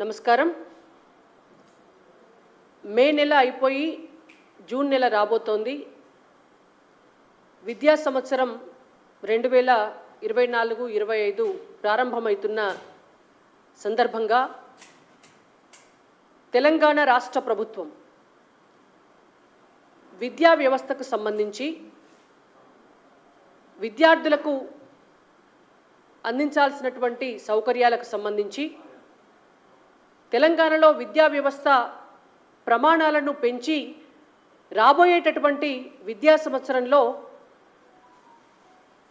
నమస్కారం. మే నెల అయిపోయి జూన్ నెల రాబోతోంది. విద్యా సంవత్సరం రెండు వేల ఇరవై నాలుగు ఇరవై ఐదు ప్రారంభమవుతున్న సందర్భంగా తెలంగాణ రాష్ట్ర ప్రభుత్వం విద్యా వ్యవస్థకు సంబంధించి విద్యార్థులకు అందించాల్సినటువంటి సౌకర్యాలకు సంబంధించి తెలంగాణలో విద్యా వ్యవస్థ ప్రమాణాలను పెంచి రాబోయేటటువంటి విద్యా సంవత్సరంలో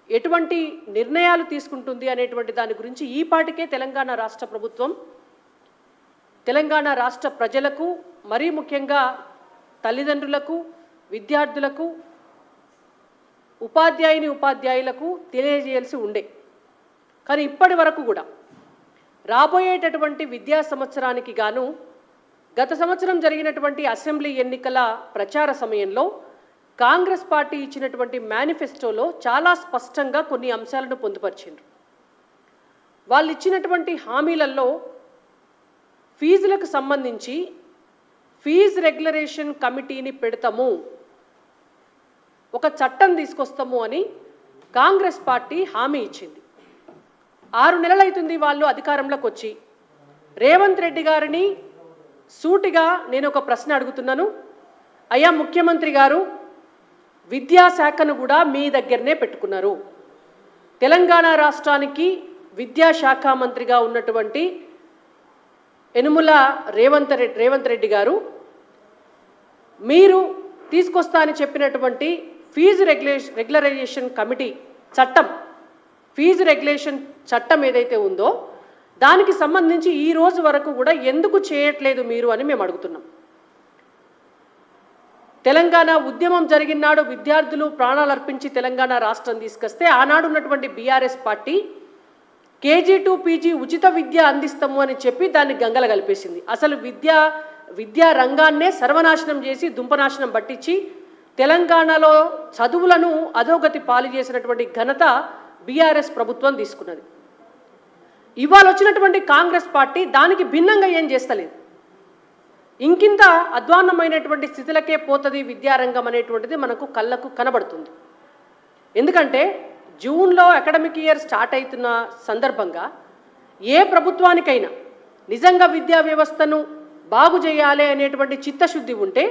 ఎటువంటి నిర్ణయాలు తీసుకుంటుంది అనేటువంటి దాని గురించి ఈ పాటికే తెలంగాణ రాష్ట్ర ప్రభుత్వం తెలంగాణ రాష్ట్ర ప్రజలకు మరీ ముఖ్యంగా తల్లిదండ్రులకు విద్యార్థులకు ఉపాధ్యాయుని ఉపాధ్యాయులకు తెలియజేయాల్సి ఉండే. కానీ ఇప్పటి వరకు కూడా రాబోయేటటువంటి విద్యా సంవత్సరానికి గాను గత సంవత్సరం జరిగినటువంటి అసెంబ్లీ ఎన్నికల ప్రచార సమయంలో కాంగ్రెస్ పార్టీ ఇచ్చినటువంటి మేనిఫెస్టోలో చాలా స్పష్టంగా కొన్ని అంశాలను పొందుపరిచిండ్రు. వాళ్ళు ఇచ్చినటువంటి హామీలలో ఫీజులకు సంబంధించి ఫీజు రెగ్యులరేషన్ కమిటీని పెడతాము ఒక చట్టం తీసుకొస్తాము అని కాంగ్రెస్ పార్టీ హామీ ఇచ్చింది. ఆరు నెలలైతుంది వాళ్ళు అధికారంలోకి వచ్చి రేవంత్ రెడ్డి గారిని సూటిగా నేను ఒక ప్రశ్న అడుగుతున్నాను. అయ్యా ముఖ్యమంత్రి గారు విద్యాశాఖను కూడా మీ దగ్గరనే పెట్టుకున్నారు. తెలంగాణ రాష్ట్రానికి విద్యాశాఖ మంత్రిగా ఉన్నటువంటి ఎనుముల రేవంత్ రెడ్డి రేవంత్ రెడ్డి గారు మీరు తీసుకొస్తా అని చెప్పినటువంటి ఫీజు రెగ్యులేషన్ రెగ్యులరైజేషన్ కమిటీ చట్టం ఫీజు రెగ్యులేషన్ చట్టం ఏదైతే ఉందో దానికి సంబంధించి ఈ రోజు వరకు కూడా ఎందుకు చేయట్లేదు మీరు అని మేము అడుగుతున్నాం. తెలంగాణ ఉద్యమం జరిగినాడు విద్యార్థులు ప్రాణాలు అర్పించి తెలంగాణ రాష్ట్రం తీసుకొస్తే ఆనాడు ఉన్నటువంటి BRS party KG to PG ఉచిత విద్య అందిస్తాము అని చెప్పి దాన్ని గంగల కలిపేసింది. అసలు విద్యా విద్యా రంగాన్నే సర్వనాశనం చేసి దుంపనాశనం పట్టించి తెలంగాణలో చదువులను అధోగతి పాలు చేసినటువంటి ఘనత బీఆర్ఎస్ ప్రభుత్వం తీసుకున్నది. ఇవాళ వచ్చినటువంటి కాంగ్రెస్ పార్టీ దానికి భిన్నంగా ఏం చేస్తలేదు. ఇంకింత అధ్వాన్నమైనటువంటి స్థితులకే పోతుంది విద్యారంగం అనేటువంటిది మనకు కళ్ళకు కనబడుతుంది. ఎందుకంటే జూన్లో అకాడమిక్ ఇయర్ స్టార్ట్ అవుతున్న సందర్భంగా ఏ ప్రభుత్వానికైనా నిజంగా విద్యా వ్యవస్థను బాగు చేయాలి అనేటువంటి చిత్తశుద్ధి ఉంటే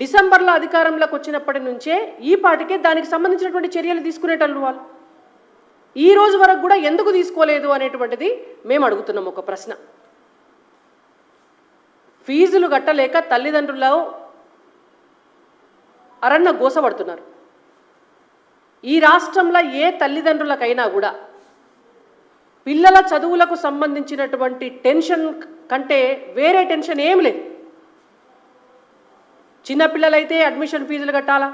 డిసెంబర్లో అధికారంలోకి వచ్చినప్పటి నుంచే ఈ పాటికే దానికి సంబంధించినటువంటి చర్యలు తీసుకునేటట్లు వాళ్ళు. ఈ రోజు వరకు కూడా ఎందుకు తీసుకోలేదు అనేటువంటిది మేము అడుగుతున్నాం ఒక ప్రశ్న. ఫీజులు కట్టలేక తల్లిదండ్రులు అరన్న గోసపడుతున్నారు ఈ రాష్ట్రంలో ఏ తల్లిదండ్రులకైనా కూడా పిల్లల చదువులకు సంబంధించినటువంటి టెన్షన్ కంటే వేరే టెన్షన్ ఏం లేదు. చిన్నపిల్లలైతే అడ్మిషన్ ఫీజులు కట్టాలా?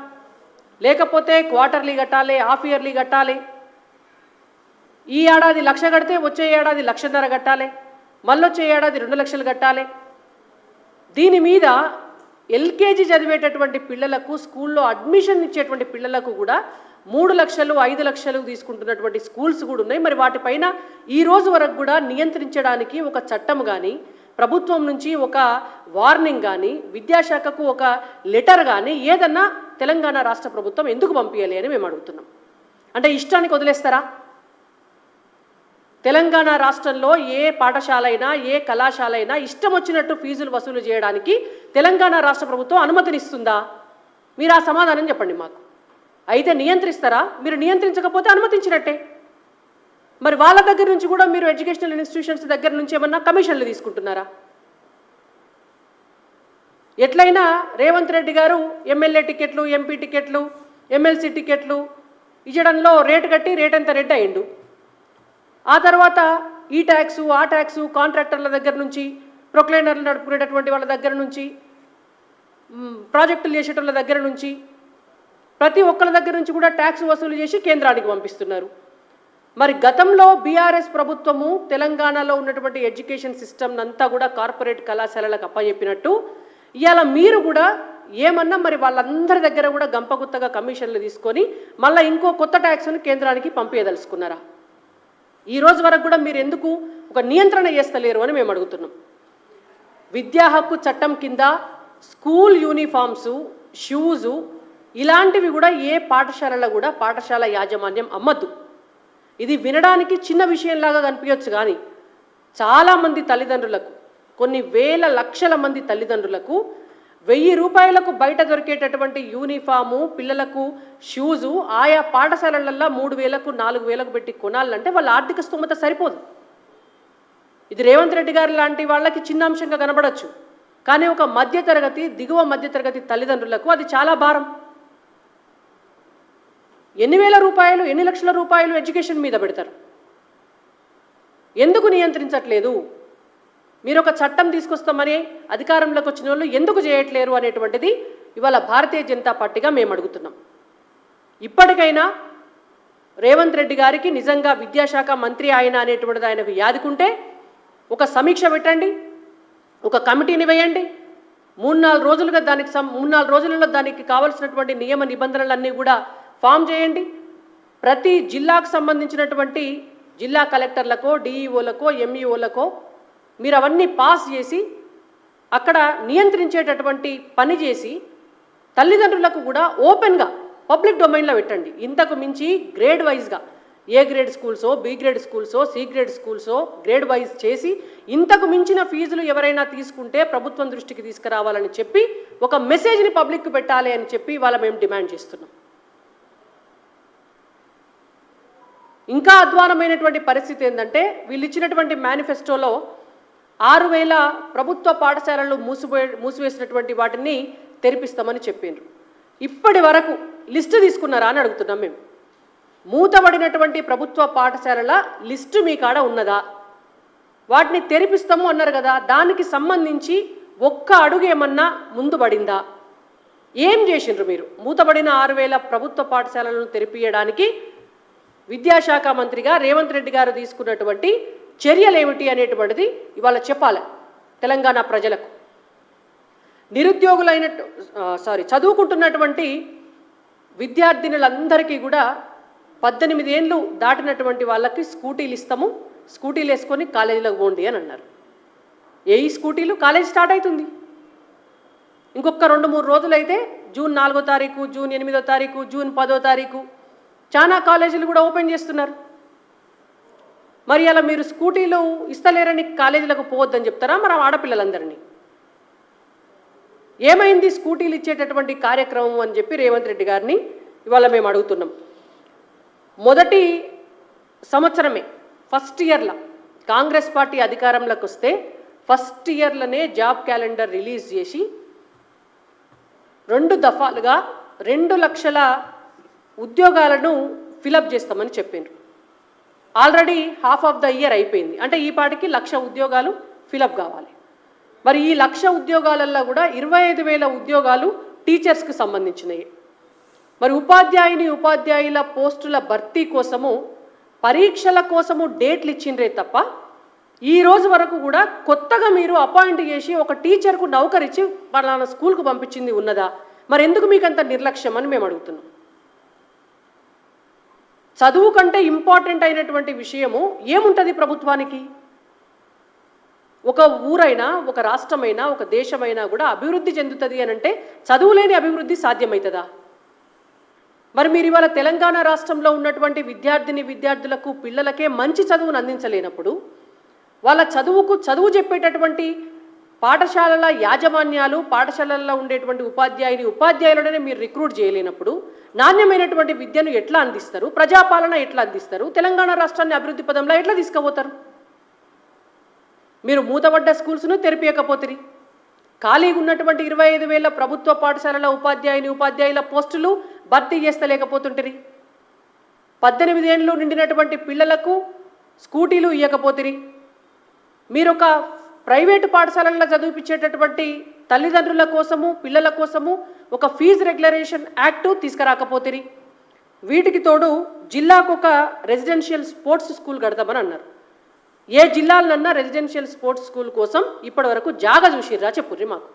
లేకపోతే క్వార్టర్లీ కట్టాలి హాఫ్ ఇయర్లీ కట్టాలి? ఈ ఏడాది లక్ష కడితే వచ్చే ఏడాది లక్షన్నర కట్టాలి మళ్ళొచ్చే ఏడాది రెండు లక్షలు కట్టాలి. దీని మీద ఎల్కేజీ చదివేటటువంటి పిల్లలకు స్కూల్లో అడ్మిషన్ ఇచ్చేటువంటి పిల్లలకు కూడా మూడు లక్షలు ఐదు లక్షలు తీసుకుంటున్నటువంటి స్కూల్స్ కూడా ఉన్నాయి. మరి వాటిపైన ఈ రోజు వరకు కూడా నియంత్రించడానికి ఒక చట్టం కానీ ప్రభుత్వం నుంచి ఒక వార్నింగ్ కానీ విద్యాశాఖకు ఒక లెటర్ కానీ ఏదన్నా తెలంగాణ రాష్ట్ర ప్రభుత్వం ఎందుకు పంపించాలి అని మేము అడుగుతున్నాం. అంటే ఇష్టానికి వదిలేస్తారా? తెలంగాణ రాష్ట్రంలో ఏ పాఠశాల అయినా ఏ కళాశాల అయినా ఇష్టం వచ్చినట్టు ఫీజులు వసూలు చేయడానికి తెలంగాణ రాష్ట్ర ప్రభుత్వం అనుమతినిస్తుందా? మీరు ఆ సమాధానం చెప్పండి మాకు. అయితే నియంత్రిస్తారా? మీరు నియంత్రించకపోతే అనుమతించినట్టే. మరి వాళ్ళ దగ్గర నుంచి కూడా మీరు ఎడ్యుకేషనల్ ఇన్స్టిట్యూషన్స్ దగ్గర నుంచి ఏమన్నా కమిషన్లు తీసుకుంటున్నారా? ఎట్లయినా రేవంత్ రెడ్డి గారు ఎమ్మెల్యే టికెట్లు ఎంపీ టికెట్లు ఎమ్మెల్సీ టికెట్లు ఇచ్చడంలో రేటు కట్టి రేట్ ఎంత రేట్ అయిండు ఆ తర్వాత ఈ ట్యాక్సు ఆ ట్యాక్సు కాంట్రాక్టర్ల దగ్గర నుంచి ప్రొక్లైనర్లు నడుపుకునేటటువంటి వాళ్ళ దగ్గర నుంచి ప్రాజెక్టులు చేసేటోళ్ళ దగ్గర నుంచి ప్రతి ఒక్కరి దగ్గర నుంచి కూడా ట్యాక్స్ వసూలు చేసి కేంద్రానికి పంపిస్తున్నారు. మరి గతంలో బీఆర్ఎస్ ప్రభుత్వము తెలంగాణలో ఉన్నటువంటి ఎడ్యుకేషన్ సిస్టమ్ అంతా కూడా కార్పొరేట్ కళాశాలలకు అప్పచెప్పినట్టు ఇవాళ మీరు కూడా ఏమన్నా మరి వాళ్ళందరి దగ్గర కూడా గంపగుత్తగా కమిషన్లు తీసుకొని మళ్ళీ ఇంకో కొత్త ట్యాక్స్ను కేంద్రానికి పంపించదలుచుకున్నారా ఈ రోజు వరకు కూడా మీరు ఎందుకు ఒక నియంత్రణ చేస్తలేరు అని మేము అడుగుతున్నాం. విద్యా హక్కు చట్టం కింద స్కూల్ యూనిఫామ్సు షూజు ఇలాంటివి కూడా ఏ పాఠశాలలో కూడా పాఠశాల యాజమాన్యం అమ్మద్దు. ఇది వినడానికి చిన్న విషయంలాగా కనిపించవచ్చు కానీ చాలామంది తల్లిదండ్రులకు కొన్ని వేల లక్షల మంది తల్లిదండ్రులకు వెయ్యి రూపాయలకు బయట దొరికేటటువంటి యూనిఫాము పిల్లలకు షూజు ఆయా పాఠశాలలల్లో మూడు వేలకు నాలుగు వేలకు పెట్టి కొనాలంటే వాళ్ళ ఆర్థిక స్థోమత సరిపోదు. ఇది రేవంత్ రెడ్డి గారు లాంటి వాళ్ళకి చిన్న అంశంగా కనబడచ్చు. కానీ ఒక మధ్యతరగతి దిగువ మధ్యతరగతి తల్లిదండ్రులకు అది చాలా భారం. ఎన్ని వేల రూపాయలు ఎన్ని లక్షల రూపాయలు ఎడ్యుకేషన్ మీద పెడతారు? ఎందుకు నియంత్రించట్లేదు? మీరు ఒక చట్టం తీసుకొస్తామని అధికారంలోకి వచ్చిన వాళ్ళు ఎందుకు చేయట్లేరు అనేటువంటిది ఇవాళ భారతీయ జనతా పార్టీగా మేము అడుగుతున్నాం. ఇప్పటికైనా రేవంత్ రెడ్డి గారికి నిజంగా విద్యాశాఖ మంత్రి ఆయన అనేటువంటిది ఆయనకు యాదుకుంటే ఒక సమీక్ష పెట్టండి ఒక కమిటీని వేయండి. మూడు నాలుగు రోజులుగా దానికి సం మూడు నాలుగు రోజులలో దానికి కావలసినటువంటి నియమ నిబంధనలన్నీ కూడా ఫామ్ చేయండి. ప్రతి జిల్లాకు సంబంధించినటువంటి జిల్లా కలెక్టర్లకో డిఈఓలకో ఎంఈఓలకో మీరు అవన్నీ పాస్ చేసి అక్కడ నియంత్రించేటటువంటి పని చేసి తల్లిదండ్రులకు కూడా ఓపెన్గా పబ్లిక్ డొమైన్లో పెట్టండి. ఇంతకు మించి గ్రేడ్ వైజ్గా ఏ గ్రేడ్ స్కూల్సో బి గ్రేడ్ స్కూల్సో సి గ్రేడ్ స్కూల్సో గ్రేడ్ వైజ్ చేసి ఇంతకు మించిన ఫీజులు ఎవరైనా తీసుకుంటే ప్రభుత్వం దృష్టికి తీసుకురావాలని చెప్పి ఒక మెసేజ్ని పబ్లిక్కి పెట్టాలి అని చెప్పి ఇవాళ మేము డిమాండ్ చేస్తున్నాం. ఇంకా అధ్వానమైనటువంటి పరిస్థితి ఏంటంటే వీళ్ళు ఇచ్చినటువంటి మేనిఫెస్టోలో ఆరు వేల ప్రభుత్వ పాఠశాలలు మూసిపోయే మూసివేసినటువంటి వాటిని తెరిపిస్తామని చెప్పిండ్రు. ఇప్పటి వరకు లిస్టు తీసుకున్నారా అని అడుగుతున్నాం మేము. మూతబడినటువంటి ప్రభుత్వ పాఠశాలల లిస్టు మీ కాడ ఉన్నదా? వాటిని తెరిపిస్తాము అన్నారు కదా దానికి సంబంధించి ఒక్క అడుగు ఏమన్నా ముందు పడిందా? ఏం చేసిండ్రు మీరు? మూతబడిన ఆరు వేల ప్రభుత్వ పాఠశాలలను తెరిపియడానికి విద్యాశాఖ మంత్రిగా రేవంత్ రెడ్డి గారు తీసుకున్నటువంటి చర్యలు ఏమిటి అనేటువంటిది ఇవాళ చెప్పాలి తెలంగాణ ప్రజలకు. నిరుద్యోగులైన సారీ చదువుకుంటున్నటువంటి విద్యార్థినులందరికీ కూడా పద్దెనిమిది ఏళ్ళు దాటినటువంటి వాళ్ళకి స్కూటీలు ఇస్తాము స్కూటీలు వేసుకొని కాలేజీలోకి పోండి అని అన్నారు. ఏ స్కూటీలు? కాలేజ్ స్టార్ట్ అవుతుంది ఇంకొక రెండు మూడు రోజులైతే జూన్ నాలుగో తారీఖు జూన్ ఎనిమిదో తారీఖు జూన్ పదో తారీఖు చాలా కాలేజీలు కూడా ఓపెన్ చేస్తున్నారు. మరి అలా మీరు స్కూటీలు ఇస్తలేరని కాలేజీలకు పోవద్దని చెప్తారా? మరి ఆడపిల్లలందరినీ? ఏమైంది స్కూటీలు ఇచ్చేటటువంటి కార్యక్రమం అని చెప్పి రేవంత్ రెడ్డి గారిని ఇవాళ మేము అడుగుతున్నాం. మొదటి సంవత్సరమే ఫస్ట్ ఇయర్లో కాంగ్రెస్ పార్టీ అధికారంలోకి వస్తే ఫస్ట్ ఇయర్లోనే జాబ్ క్యాలెండర్ రిలీజ్ చేసి రెండు దఫాలుగా రెండు లక్షల ఉద్యోగాలను ఫిలప్ చేస్తామని చెప్పిండ్రు. Already half of the year అయిపోయింది. అంటే ఈ పాటికి లక్ష ఉద్యోగాలు ఫిలప్ కావాలి. మరి ఈ లక్ష ఉద్యోగాలల్లో కూడా ఇరవై ఐదు వేల ఉద్యోగాలు టీచర్స్కి సంబంధించినవి మరి ఉపాధ్యాయుని ఉపాధ్యాయుల పోస్టుల భర్తీ కోసము పరీక్షల కోసము డేట్లు ఇచ్చిండ్రే తప్ప ఈ రోజు వరకు కూడా కొత్తగా మీరు అపాయింట్ చేసి ఒక టీచర్కు నౌకరిచ్చి పలానా స్కూల్కు పంపించింది ఉన్నదా? మరి ఎందుకు మీకు అంత నిర్లక్ష్యం అని మేము అడుగుతున్నాం. చదువు కంటే ఇంపార్టెంట్ అయినటువంటి విషయము ఏముంటుంది ప్రభుత్వానికి? ఒక ఊరైనా ఒక రాష్ట్రమైనా ఒక దేశమైనా కూడా అభివృద్ధి చెందుతుంది అని అంటే చదువు లేని అభివృద్ధి సాధ్యమవుతుందా మరి మీరు ఇవాళ తెలంగాణ రాష్ట్రంలో ఉన్నటువంటి విద్యార్థిని విద్యార్థులకు పిల్లలకే మంచి చదువును అందించలేనప్పుడు వాళ్ళ చదువుకు చదువు చెప్పేటటువంటి పాఠశాలల యాజమాన్యాలు పాఠశాలల్లో ఉండేటువంటి ఉపాధ్యాయుని ఉపాధ్యాయులనే మీరు రిక్రూట్ చేయలేనప్పుడు నాణ్యమైనటువంటి విద్యను ఎట్లా అందిస్తారు? ప్రజాపాలన ఎట్లా అందిస్తారు? తెలంగాణ రాష్ట్రాన్ని అభివృద్ధి పదంలో ఎట్లా తీసుకుపోతారు? మీరు మూతబడ్డ స్కూల్స్ను తెరిపియకపోతుంది ఖాళీగా ఉన్నటువంటి ఇరవై ఐదు వేల ప్రభుత్వ పాఠశాలల ఉపాధ్యాయుని ఉపాధ్యాయుల పోస్టులు భర్తీ చేస్తలేకపోతుంటిరి. పద్దెనిమిది ఏళ్ళు నిండినటువంటి పిల్లలకు స్కూటీలు ఇవ్వకపోతిరి మీరు ఒక ప్రైవేటు పాఠశాలల్లో చదివిపించేటటువంటి తల్లిదండ్రుల కోసము పిల్లల కోసము ఒక ఫీజు రెగ్యులరేషన్ యాక్టు తీసుకురాకపోతిరి. వీటికి తోడు జిల్లాకు ఒక రెసిడెన్షియల్ స్పోర్ట్స్ స్కూల్ కడతామని అన్నారు. ఏ జిల్లాలన్నా రెసిడెన్షియల్ స్పోర్ట్స్ స్కూల్ కోసం ఇప్పటివరకు జాగా చూసిర్రా చెప్పుర్రి మాకు.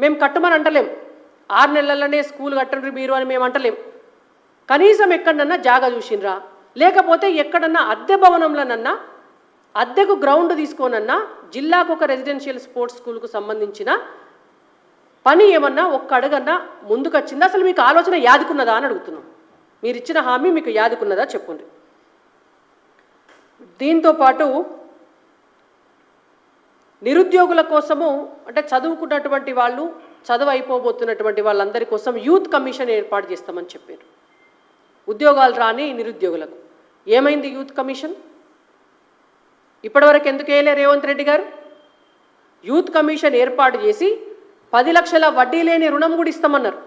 మేము కట్టమని అంటలేం. ఆరు నెలలనే స్కూల్ కట్టండి మీరు అని మేము అంటలేం. కనీసం ఎక్కడన్నా జాగా చూసినరా. లేకపోతే ఎక్కడన్నా అద్దె భవనంలోనన్నా అద్దెకు గ్రౌండ్ తీసుకోనన్నా జిల్లాకు ఒక రెసిడెన్షియల్ స్పోర్ట్స్ స్కూల్కు సంబంధించిన పని ఏమన్నా ఒక్క అడుగన్నా ముందుకొచ్చిందా? అసలు మీకు ఆలోచన యాదుకున్నదా అని అడుగుతున్నాం. మీరు ఇచ్చిన హామీ మీకు యాదుకున్నదా చెప్పండి దీంతో పాటు నిరుద్యోగుల కోసము అంటే చదువుకున్నటువంటి వాళ్ళు చదువు అయిపోబోతున్నటువంటి వాళ్ళందరి కోసం యూత్ కమిషన్ ఏర్పాటు చేస్తామని చెప్పారు. ఉద్యోగాలు రాని నిరుద్యోగులకు. ఏమైంది యూత్ కమిషన్? ఇప్పటివరకు ఎందుకు వేయలే రేవంత్ రెడ్డి గారు? యూత్ కమిషన్ ఏర్పాటు చేసి పది లక్షల వడ్డీ లేని రుణం కూడా ఇస్తామన్నారు.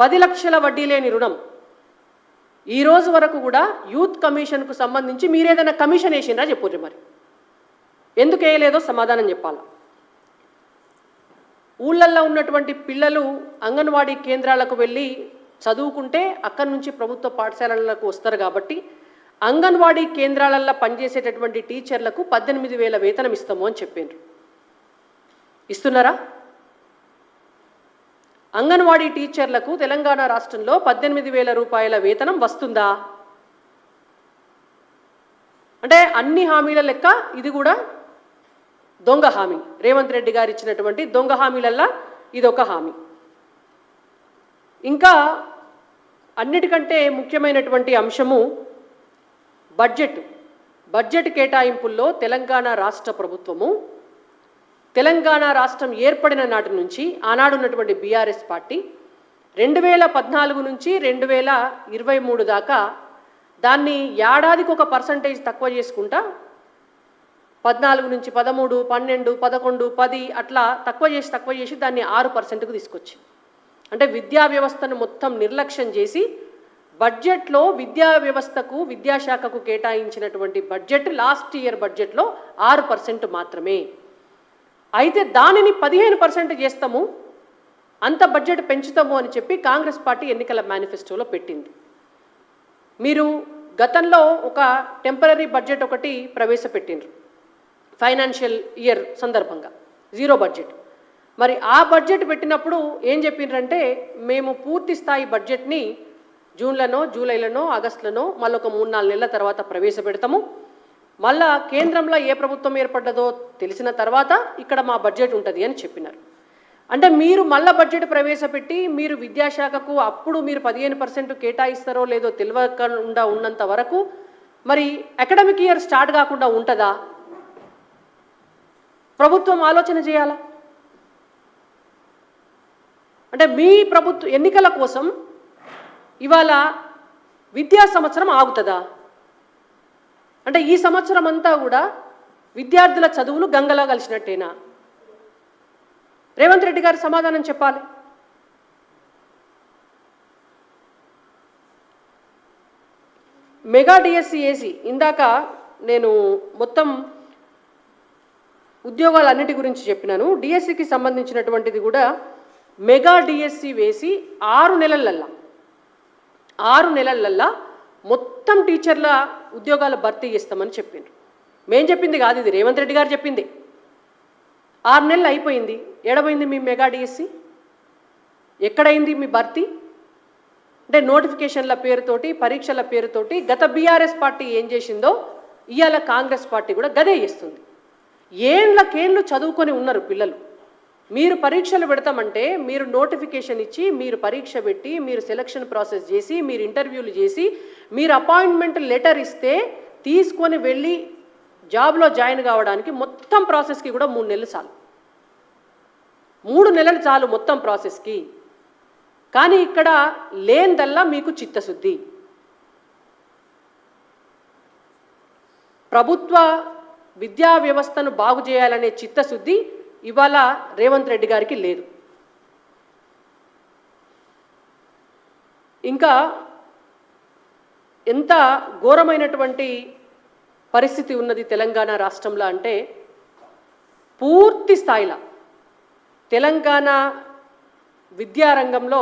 పది లక్షల వడ్డీ లేని రుణం. ఈ రోజు వరకు కూడా యూత్ కమిషన్కు సంబంధించి మీరేదైనా కమిషన్ వేసిండ్రా చెప్పుర్రి మరి? ఎందుకు వేయలేదో సమాధానం చెప్పాలా? ఊళ్ళల్లో ఉన్నటువంటి పిల్లలు అంగన్వాడీ కేంద్రాలకు వెళ్ళి చదువుకుంటే అక్కడి నుంచి ప్రభుత్వ పాఠశాలలకు వస్తారు కాబట్టి అంగన్వాడీ కేంద్రాలల్లో పనిచేసేటటువంటి టీచర్లకు పద్దెనిమిది వేల వేతనం ఇస్తాము అని చెప్పిండ్రు ఇస్తున్నారా? అంగన్వాడీ టీచర్లకు తెలంగాణ రాష్ట్రంలో పద్దెనిమిది వేల రూపాయల వేతనం వస్తుందా? అంటే అన్ని హామీల లెక్క ఇది కూడా దొంగ హామీ. రేవంత్ రెడ్డి గారు ఇచ్చినటువంటి దొంగ హామీలల్లా ఇది ఒక హామీ. ఇంకా అన్నిటికంటే ముఖ్యమైనటువంటి అంశము బడ్జెట్. బడ్జెట్ కేటాయింపుల్లో తెలంగాణ రాష్ట్ర ప్రభుత్వము తెలంగాణ రాష్ట్రం ఏర్పడిన నాటి నుంచి ఆనాడు ఉన్నటువంటి బీఆర్ఎస్ పార్టీ రెండు వేల పద్నాలుగు నుంచి రెండు వేల ఇరవై మూడు దాకా దాన్ని ఏడాదికి ఒక పర్సంటేజ్ తక్కువ చేసుకుంటా పద్నాలుగు నుంచి పదమూడు పన్నెండు పదకొండు పది అట్లా తక్కువ చేసి తక్కువ చేసి దాన్ని ఆరు పర్సెంట్కు తీసుకొచ్చి అంటే విద్యా వ్యవస్థను మొత్తం నిర్లక్ష్యం చేసి బడ్జెట్లో విద్యా వ్యవస్థకు విద్యాశాఖకు కేటాయించినటువంటి బడ్జెట్ లాస్ట్ ఇయర్ బడ్జెట్లో ఆరు పర్సెంట్ మాత్రమే. అయితే దానిని పదిహేను పర్సెంట్ చేస్తాము అంత బడ్జెట్ పెంచుతాము అని చెప్పి కాంగ్రెస్ పార్టీ ఎన్నికల మేనిఫెస్టోలో పెట్టింది. మీరు గతంలో ఒక టెంపరీ బడ్జెట్ ఒకటి ప్రవేశపెట్టిండ్రు ఫైనాన్షియల్ ఇయర్ సందర్భంగా జీరో బడ్జెట్. మరి ఆ బడ్జెట్ పెట్టినప్పుడు ఏం చెప్పిండ్రంటే మేము పూర్తి స్థాయి బడ్జెట్ని జూన్లనో జూలైలనో ఆగస్టులోనో మళ్ళీ ఒక మూడు నాలుగు నెలల తర్వాత ప్రవేశపెడతాము. మళ్ళా కేంద్రంలో ఏ ప్రభుత్వం ఏర్పడ్డదో తెలిసిన తర్వాత ఇక్కడ మా బడ్జెట్ ఉంటుంది అని చెప్పినారు. అంటే మీరు మళ్ళా బడ్జెట్ ప్రవేశపెట్టి మీరు విద్యాశాఖకు అప్పుడు మీరు పదిహేను పర్సెంట్ కేటాయిస్తారో లేదో తెలియకుండా ఉన్నంత వరకు మరి అకాడమిక్ ఇయర్ స్టార్ట్ కాకుండా ఉంటుందా? ప్రభుత్వం ఆలోచన చేయాలా? అంటే మీ ప్రభుత్వ ఎన్నికల కోసం ఇవాళ విద్యా సంవత్సరం ఆగుతుందా? అంటే ఈ సంవత్సరం అంతా కూడా విద్యార్థుల చదువులు గంగలో కలిసినట్టేనా? రేవంత్ రెడ్డి గారు సమాధానం చెప్పాలి. మెగా డిఎస్సి ఏసి ఇందాక నేను మొత్తం ఉద్యోగాలన్నిటి గురించి చెప్పినాను. డిఎస్సికి సంబంధించినటువంటిది కూడా మెగా డిఎస్సి వేసి ఆరు నెలలల్లా. ఆరు నెలలల్లా మొత్తం టీచర్ల ఉద్యోగాల భర్తీ చేస్తామని చెప్పిండ్రు. మేం చెప్పింది కాదు ఇది రేవంత్ రెడ్డి గారు చెప్పింది. ఆరు నెలలు అయిపోయింది ఎడబోయింది మీ మెగా డిఎస్సి? ఎక్కడైంది మీ భర్తీ? అంటే నోటిఫికేషన్ల పేరుతోటి పరీక్షల పేరుతోటి గత బీఆర్ఎస్ పార్టీ ఏం చేసిందో ఇవాళ కాంగ్రెస్ పార్టీ కూడా గదే చేస్తుంది. ఏండ్లకేండ్లు చదువుకొని ఉన్నారు పిల్లలు. మీరు పరీక్షలు పెడతామంటే మీరు నోటిఫికేషన్ ఇచ్చి మీరు పరీక్ష పెట్టి మీరు సెలక్షన్ ప్రాసెస్ చేసి మీరు ఇంటర్వ్యూలు చేసి మీరు అపాయింట్మెంట్ లెటర్ ఇస్తే తీసుకొని వెళ్ళి జాబ్లో జాయిన్ కావడానికి మొత్తం ప్రాసెస్కి కూడా మూడు నెలలు చాలు. మూడు నెలలు చాలు మొత్తం ప్రాసెస్కి కానీ ఇక్కడ లేనిదల్లా మీకు చిత్తశుద్ధి. ప్రభుత్వ విద్యా వ్యవస్థను బాగు చేయాలనే చిత్తశుద్ధి ఇవాళ రేవంత్ రెడ్డి గారికి లేదు. ఇంకా ఎంత ఘోరమైనటువంటి పరిస్థితి ఉన్నది తెలంగాణ రాష్ట్రంలో అంటే పూర్తి స్థాయిలో తెలంగాణ విద్యారంగంలో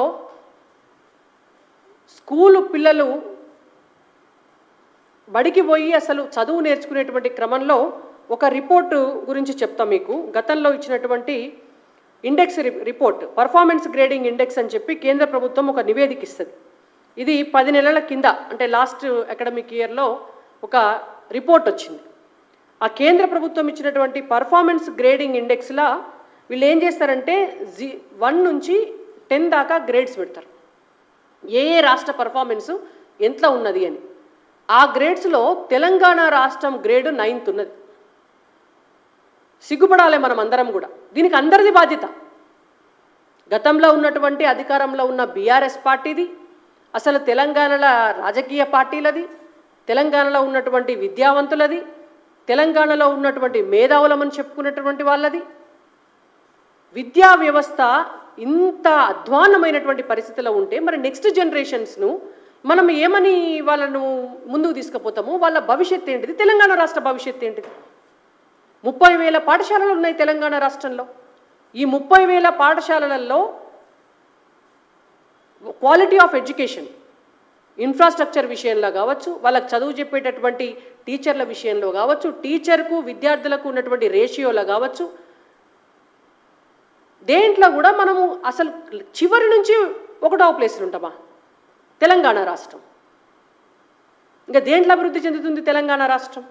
స్కూలు పిల్లలు బడికి పోయి అసలు చదువు నేర్చుకునేటువంటి క్రమంలో ఒక రిపోర్టు గురించి చెప్తా మీకు. గతంలో ఇచ్చినటువంటి ఇండెక్స్ రి- రిపోర్ట్ పర్ఫార్మెన్స్ గ్రేడింగ్ ఇండెక్స్ అని చెప్పి కేంద్ర ప్రభుత్వం ఒక నివేదిక ఇస్తుంది. ఇది పది నెలల కింద అంటే లాస్ట్ అకాడమిక్ ఇయర్లో ఒక రిపోర్ట్ వచ్చింది. ఆ కేంద్ర ప్రభుత్వం ఇచ్చినటువంటి పర్ఫార్మెన్స్ గ్రేడింగ్ ఇండెక్స్లా వీళ్ళు ఏం చేస్తారంటే జీ వన్ నుంచి టెన్ దాకా గ్రేడ్స్ పెడతారు. ఏ ఏ రాష్ట్ర పర్ఫార్మెన్స్ ఎంత ఉన్నది అని. ఆ గ్రేడ్స్లో తెలంగాణ రాష్ట్రం గ్రేడ్ నైన్త్ ఉన్నది. సిగ్గుపడాలి మనం అందరం కూడా. దీనికి అందరిది బాధ్యత. గతంలో ఉన్నటువంటి అధికారంలో ఉన్న బీఆర్ఎస్ పార్టీది అసలు తెలంగాణలో రాజకీయ పార్టీలది తెలంగాణలో ఉన్నటువంటి విద్యావంతులది తెలంగాణలో ఉన్నటువంటి మేధావులమని చెప్పుకున్నటువంటి వాళ్ళది. విద్యా వ్యవస్థ ఇంత అధ్వానమైనటువంటి పరిస్థితిలో ఉంటే మరి నెక్స్ట్ జనరేషన్స్ను మనం ఏమని వాళ్ళను ముందుకు తీసుకుపోతాము? వాళ్ళ భవిష్యత్ ఏంటిది? తెలంగాణ రాష్ట్ర భవిష్యత్ ఏంటిది? ముప్పై వేల పాఠశాలలు ఉన్నాయి తెలంగాణ రాష్ట్రంలో. ఈ ముప్పై వేల పాఠశాలలలో క్వాలిటీ ఆఫ్ ఎడ్యుకేషన్ ఇన్ఫ్రాస్ట్రక్చర్ విషయంలో కావచ్చు వాళ్ళకి చదువు చెప్పేటటువంటి టీచర్ల విషయంలో కావచ్చు టీచర్కు విద్యార్థులకు ఉన్నటువంటి రేషియోలో కావచ్చు దేంట్లో కూడా మనము అసలు చివరి నుంచి ఒకటో ప్లేస్లు ఉంటామా? తెలంగాణ రాష్ట్రం. ఇంకా దేంట్లో అభివృద్ధి చెందుతుంది తెలంగాణ రాష్ట్రం?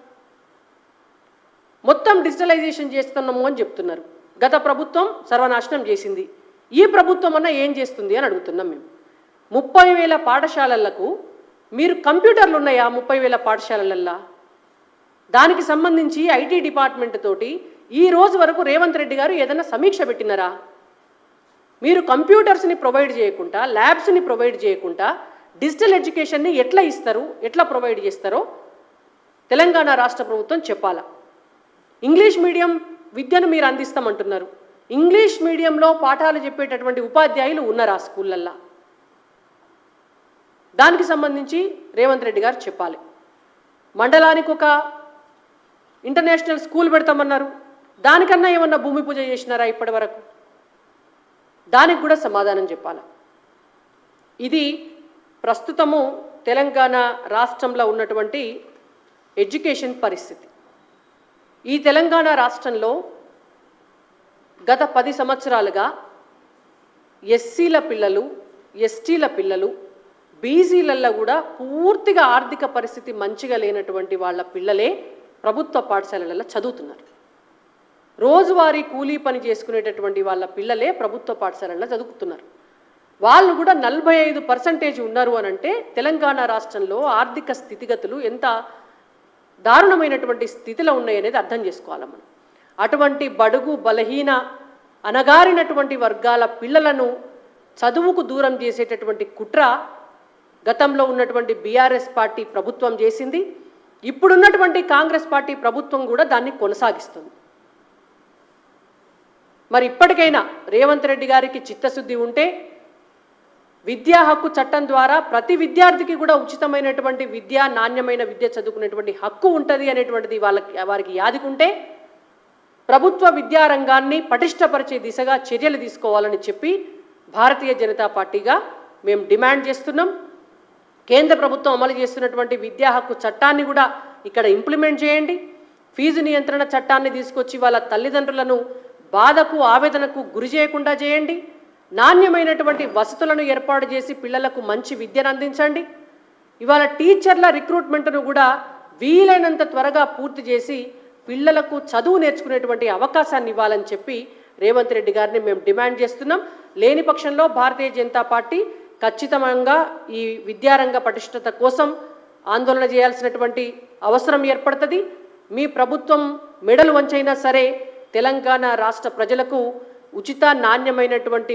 మొత్తం డిజిటలైజేషన్ చేస్తున్నాము అని చెప్తున్నారు. గత ప్రభుత్వం సర్వనాశనం చేసింది. ఈ ప్రభుత్వం అన్న ఏం చేస్తుంది అని అడుగుతున్నాం మేము. ముప్పై వేల పాఠశాలలకు మీరు కంప్యూటర్లు ఉన్నాయా ముప్పై వేల పాఠశాలలల్లో? దానికి సంబంధించి ఐటీ డిపార్ట్మెంట్ తోటి ఈ రోజు వరకు రేవంత్ రెడ్డి గారు ఏదైనా సమీక్ష పెట్టినారా? మీరు కంప్యూటర్స్ని ప్రొవైడ్ చేయకుండా ల్యాబ్స్ని ప్రొవైడ్ చేయకుండా డిజిటల్ ఎడ్యుకేషన్ని ఎట్లా ఇస్తారు ఎట్లా ప్రొవైడ్ చేస్తారో తెలంగాణ రాష్ట్ర ప్రభుత్వం చెప్పాలా? ఇంగ్లీష్ మీడియం విద్యను మీరు అందిస్తామంటున్నారు. ఇంగ్లీష్ మీడియంలో పాఠాలు చెప్పేటటువంటి ఉపాధ్యాయులు ఉన్నారా స్కూళ్ళల్లో. దానికి సంబంధించి రేవంత్ రెడ్డి గారు చెప్పాలి. మండలానికి ఒక ఇంటర్నేషనల్ స్కూల్ పెడతామన్నారు. దానికన్నా ఏమన్నా భూమి పూజ చేసినారా ఇప్పటి వరకు? దానికి కూడా సమాధానం చెప్పాలి. ఇది ప్రస్తుతము తెలంగాణ రాష్ట్రంలో ఉన్నటువంటి ఎడ్యుకేషన్ పరిస్థితి. ఈ తెలంగాణ రాష్ట్రంలో గత పది సంవత్సరాలుగా ఎస్సీల పిల్లలు ఎస్టీల పిల్లలు బీసీలల్లో కూడా పూర్తిగా ఆర్థిక పరిస్థితి మంచిగా లేనటువంటి వాళ్ళ పిల్లలే ప్రభుత్వ పాఠశాలలలో చదువుతున్నారు. రోజువారీ కూలీ పని చేసుకునేటటువంటి వాళ్ళ పిల్లలే ప్రభుత్వ పాఠశాలల్లో చదువుతున్నారు వాళ్ళు కూడా నలభై ఐదు పర్సంటేజ్ ఉన్నారు అని అంటే తెలంగాణ రాష్ట్రంలో ఆర్థిక స్థితిగతులు ఎంత దారుణమైనటువంటి స్థితిలో ఉన్నాయనేది అర్థం చేసుకోవాలి మనం. అటువంటి బడుగు బలహీన అనగారినటువంటి వర్గాల పిల్లలను చదువుకు దూరం చేసేటటువంటి కుట్ర గతంలో ఉన్నటువంటి బీఆర్ఎస్ పార్టీ ప్రభుత్వం చేసింది. ఇప్పుడున్నటువంటి కాంగ్రెస్ పార్టీ ప్రభుత్వం కూడా దాన్ని కొనసాగిస్తుంది. మరి ఇప్పటికైనా రేవంత్ రెడ్డి గారికి చిత్తశుద్ధి ఉంటే విద్యా హక్కు చట్టం ద్వారా ప్రతి విద్యార్థికి కూడా ఉచితమైనటువంటి విద్య నాణ్యమైన విద్య చదువుకునేటువంటి హక్కు ఉంటుంది అనేటువంటిది వాళ్ళకి వారికి యాదికుంటే ప్రభుత్వ విద్యారంగాన్ని పటిష్టపరిచే దిశగా చర్యలు తీసుకోవాలని చెప్పి భారతీయ జనతా పార్టీగా మేము డిమాండ్ చేస్తున్నాం. కేంద్ర ప్రభుత్వం అమలు చేస్తున్నటువంటి విద్యా హక్కు చట్టాన్ని కూడా ఇక్కడ ఇంప్లిమెంట్ చేయండి. ఫీజు నియంత్రణ చట్టాన్ని తీసుకొచ్చి వాళ్ళ తల్లిదండ్రులను బాధకు ఆవేదనకు గురి చేయకుండా చేయండి. నాణ్యమైనటువంటి వసతులను ఏర్పాటు చేసి పిల్లలకు మంచి విద్యను అందించండి. ఇవాళ టీచర్ల రిక్రూట్మెంట్ను కూడా వీలైనంత త్వరగా పూర్తి చేసి పిల్లలకు చదువు నేర్చుకునేటువంటి అవకాశాన్ని ఇవ్వాలని చెప్పి రేవంత్ రెడ్డి గారిని మేము డిమాండ్ చేస్తున్నాం. లేని పక్షంలో భారతీయ జనతా పార్టీ ఖచ్చితంగా ఈ విద్యారంగ పటిష్టత కోసం ఆందోళన చేయాల్సినటువంటి అవసరం ఏర్పడుతుంది. మీ ప్రభుత్వం మెడలు వంచైనా సరే తెలంగాణ రాష్ట్ర ప్రజలకు ఉచిత నాణ్యమైనటువంటి